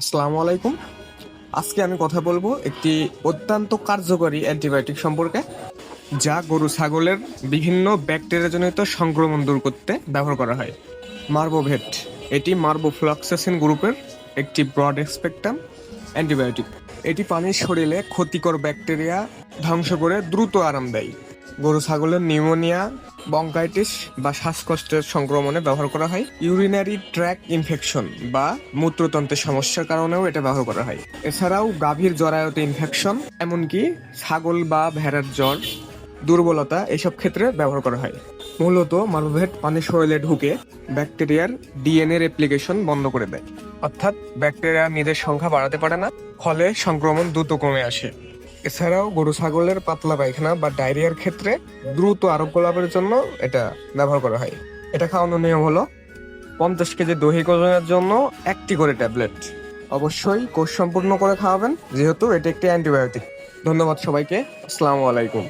আসসালামু আলাইকুম। আজকে আমি কথা বলব একটি অত্যন্ত কার্যকরী অ্যান্টিবায়োটিক সম্পর্কে, যা গরু ছাগলের বিভিন্ন ব্যাকটেরিয়াজনিত সংক্রমণ দূর করতে ব্যবহার করা হয়। মার্বোভেট, এটি মার্বোফ্লক্সাসিন গ্রুপের একটি ব্রড স্পেকট্রাম অ্যান্টিবায়োটিক। এটি পানির শরীরে ক্ষতিকর ব্যাকটেরিয়া ধ্বংস করে দ্রুত আরাম দেয়। গরু, ছাগলের নিউমোনিয়া, বঙ্কাইটিস বা শ্বাসকষ্টের সংক্রমণে ব্যবহার করা হয়। ইউরিনারি ট্র্যাক ইনফেকশন বা মূত্রতন্ত্রের সমস্যার কারণেও এটা ব্যবহার করা হয়। এছাড়াও গাভীর জরায়ুতে ইনফেকশন, এমনকি ছাগল বা ভেড়ার জ্বর, দুর্বলতা এসব ক্ষেত্রে ব্যবহার করা হয়। মূলত মার্ভেট পানির শরীরে ঢুকে ব্যাকটেরিয়ার ডিএনএ রেপ্লিকেশন বন্ধ করে দেয়। অর্থাৎ ব্যাকটেরিয়া নিজের সংখ্যা বাড়াতে পারে না, ফলে সংক্রমণ দ্রুত কমে আসে। এছাড়াও গরু, ছাগলের পাতলা পায়খানা বা ডায়রিয়ার ক্ষেত্রে দ্রুত আরোগ্য লাভের জন্য এটা ব্যবহার করা হয়। এটা খাওয়ানোর নিয়ম হলো পঞ্চাশ কেজি দৈহিক ওজনের জন্য একটি করে ট্যাবলেট। অবশ্যই কোষ সম্পূর্ণ করে খাওয়াবেন, যেহেতু এটি একটি অ্যান্টিবায়োটিক। ধন্যবাদ সবাইকে। আসসালামু আলাইকুম।